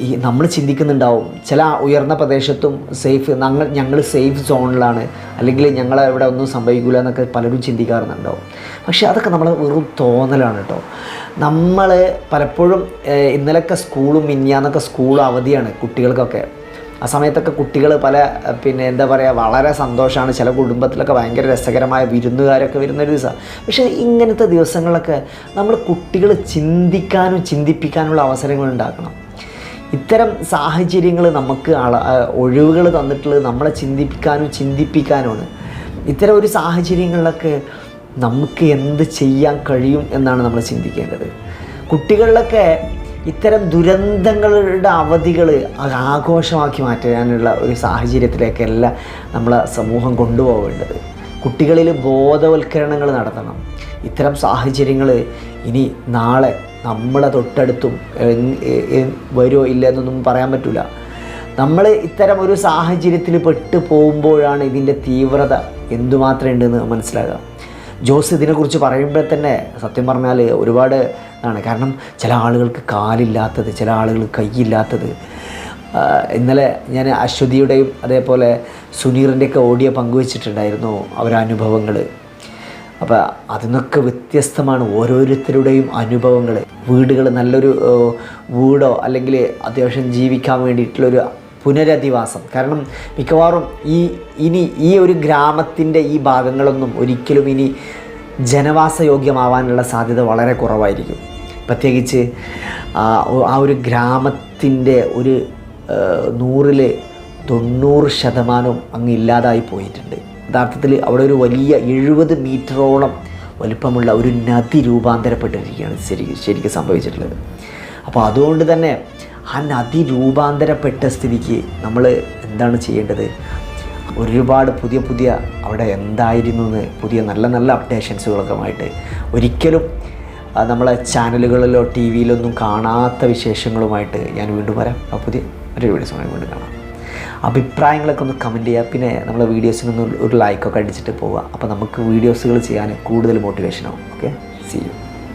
ഈ നമ്മൾ ചിന്തിക്കുന്നുണ്ടാവും ചില ഉയർന്ന പ്രദേശത്തും സേഫ് ഞങ്ങൾ ഞങ്ങൾ സേഫ് സോണിലാണ് അല്ലെങ്കിൽ ഞങ്ങൾ ഇവിടെ ഒന്നും സംഭവിക്കില്ല എന്നൊക്കെ പലരും ചിന്തിക്കാറുണ്ടാവും. പക്ഷേ അതൊക്കെ നമ്മൾ വെറും തോന്നലാണ് കേട്ടോ നമ്മൾ പലപ്പോഴും ഇന്നലെയൊക്കെ സ്കൂളും മിന്നിയാന്നൊക്കെ സ്കൂൾ അവധിയാണ് കുട്ടികൾക്കൊക്കെ. ആ സമയത്തൊക്കെ കുട്ടികൾ പല പിന്നെ എന്താ പറയുക വളരെ സന്തോഷമാണ് ചില കുടുംബത്തിലൊക്കെ ഭയങ്കര രസകരമായ വിരുന്നുകാരൊക്കെ വരുന്ന ഒരു ദിവസമാണ് പക്ഷേ ഇങ്ങനത്തെ ദിവസങ്ങളൊക്കെ നമ്മൾ കുട്ടികൾ ചിന്തിക്കാനും ചിന്തിപ്പിക്കാനുള്ള അവസരങ്ങൾ ഉണ്ടാക്കണം. ഇത്തരം സാഹചര്യങ്ങൾ നമുക്ക് അള ഒഴിവുകൾ തന്നിട്ടുള്ളത് നമ്മളെ ചിന്തിപ്പിക്കാനും ചിന്തിപ്പിക്കാനുമാണ്. ഇത്തരം ഒരു സാഹചര്യങ്ങളിലൊക്കെ നമുക്ക് എന്ത് ചെയ്യാൻ കഴിയും എന്നാണ് നമ്മൾ ചിന്തിക്കേണ്ടത്. കുട്ടികളിലൊക്കെ ഇത്തരം ദുരന്തങ്ങളുടെ അവധികൾ ആഘോഷമാക്കി മാറ്റാനുള്ള ഒരു സാഹചര്യത്തിലേക്കല്ല നമ്മളെ സമൂഹം കൊണ്ടുപോകേണ്ടത്. കുട്ടികളിൽ ബോധവൽക്കരണങ്ങൾ നടത്തണം. ഇത്തരം സാഹചര്യങ്ങൾ ഇനി നാളെ നമ്മളെ തൊട്ടടുത്തും വരുമോ ഇല്ല എന്നൊന്നും പറയാൻ പറ്റില്ല നമ്മൾ ഇത്തരം ഒരു സാഹചര്യത്തിൽ പെട്ട് പോകുമ്പോഴാണ് ഇതിന്റെ തീവ്രത എന്തുമാത്രം ഉണ്ടെന്ന് മനസ്സിലാകുക. ജോസ് ഇതിനെക്കുറിച്ച് പറയുമ്പോൾ തന്നെ സത്യം പറഞ്ഞാൽ ഒരുപാട് ഇതാണ്. കാരണം ചില ആളുകൾക്ക് കാലില്ലാത്തത് ചില ആളുകൾ കൈയില്ലാത്തത്. ഇന്നലെ ഞാൻ അശ്വതിയുടെയും അതേപോലെ സുനീറിന്റെയൊക്കെ ഓഡിയോ പങ്കുവച്ചിട്ടുണ്ടായിരുന്നു അവരനുഭവങ്ങൾ അപ്പോൾ അതിനൊക്കെ വ്യത്യസ്തമാണ് ഓരോരുത്തരുടെയും അനുഭവങ്ങൾ വീടുകൾ നല്ലൊരു വീടോ അല്ലെങ്കിൽ അത്യാവശ്യം ജീവിക്കാൻ വേണ്ടിയിട്ടുള്ളൊരു പുനരധിവാസം. കാരണം മിക്കവാറും ഈ ഇനി ഈ ഒരു ഗ്രാമത്തിന്റെ ഈ ഭാഗങ്ങളൊന്നും ഒരിക്കലും ഇനി ജനവാസയോഗ്യമാവാനുള്ള സാധ്യത വളരെ കുറവായിരിക്കും. പ്രത്യേകിച്ച് ആ ഒരു ഗ്രാമത്തിന്റെ ഒരു നൂറിൽ തൊണ്ണൂറ് ശതമാനവും അങ്ങ് ഇല്ലാതായി പോയിട്ടുണ്ട്. യഥാർത്ഥത്തിൽ അവിടെ ഒരു വലിയ എഴുപത് മീറ്ററോളം വലിപ്പമുള്ള ഒരു നദി രൂപാന്തരപ്പെട്ടിരിക്കുകയാണ് ശരി ശരിക്കും സംഭവിച്ചിട്ടുള്ളത്. അപ്പോൾ അതുകൊണ്ട് തന്നെ ആ നദി രൂപാന്തരപ്പെട്ട സ്ഥിതിക്ക് നമ്മൾ എന്താണ് ചെയ്യേണ്ടത്? ഒരുപാട് പുതിയ പുതിയ അവിടെ എന്തായിരുന്നു എന്ന് പുതിയ നല്ല നല്ല അപ്ഡേഷൻസുകളൊക്കെ ആയിട്ട് ഒരിക്കലും നമ്മളെ ചാനലുകളിലോ ടി വിയിലൊന്നും കാണാത്ത വിശേഷങ്ങളുമായിട്ട് ഞാൻ വീണ്ടും വരാം. ആ പുതിയ ഒരു വീഡിയോസ് വീണ്ടും കാണാം. അഭിപ്രായങ്ങളൊക്കെ ഒന്ന് കമന്റ് ചെയ്യുക പിന്നെ നമ്മളെ വീഡിയോസിനൊന്ന് ഒരു ലൈക്കൊക്കെ അടിച്ചിട്ട് പോവുക. അപ്പോൾ നമുക്ക് വീഡിയോസുകൾ ചെയ്യാൻ കൂടുതൽ മോട്ടിവേഷനാകും ഓക്കെ സി യു